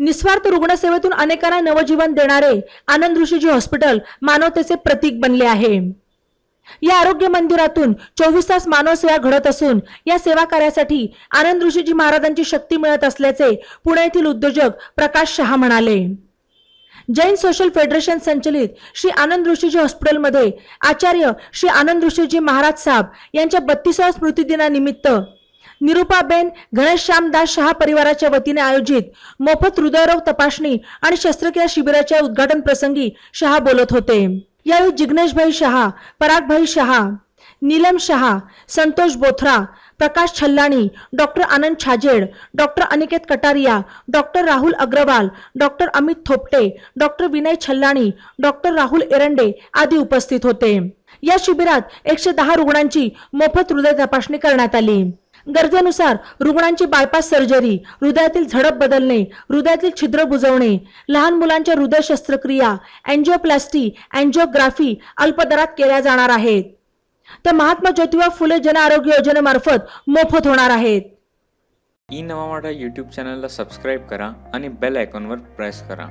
निस्वार्थ रुग्णसेवेतून अनेकांना नवजीवन देणारे आनंद ऋषीजी हॉस्पिटल मानवतेचे प्रतीक बनले आहे. या आरोग्य मंदिरातून चोवीस तास मानव सेवा घडत असून या सेवा कार्यासाठी आनंद ऋषीजी महाराजांची शक्ती मिळत असल्याचे पुणे येथील उद्योजक प्रकाश शहा म्हणाले. जैन सोशल फेडरेशन संचलित श्री आनंद ऋषीजी हॉस्पिटलमध्ये आचार्य श्री आनंद ऋषीजी महाराज साहेब यांच्या बत्तीसाव्या स्मृतिदिनानिमित्त निरुपाबेन घनश्यामदास शहा परिवाराच्या वतीने आयोजित मोफत हृदयरोग तपासणी आणि शस्त्रक्रिया शिबिराच्या उद्घाटन प्रसंगी शहा बोलत होते. यावेळी Jigneshbhai Shah Paragbhai Shah Neelam Shah Santosh Bothra Prakash Chhallani doctor Anand Chhajed doctor Aniket Kataria doctor Rahul Agarwal doctor Amit Thopate doctor Vinay Chhallani doctor Rahul Erande आदी उपस्थित होते. या शिबिरात एकशे दहा रुग्णांची मोफत हृदय तपासणी करण्यात आली. गरजेनुसार रुग्णांची बायपास सर्जरी हृदयातील झडप बदलणे हृदयातील छिद्र बुजवणे लहान मुलांच्या हृदय शस्त्रक्रिया अँजिओप्लास्टी अँजिओग्राफी अल्पदरात केल्या जाणार आहेत. तर महात्मा ज्योतिबा फुले जन आरोग्य योजनेमार्फत मोफत होणार आहेत. ई नवा मराठा यूट्यूब चॅनलला सबस्क्राईब करा आणि बेल आयकॉनवर प्रेस करा.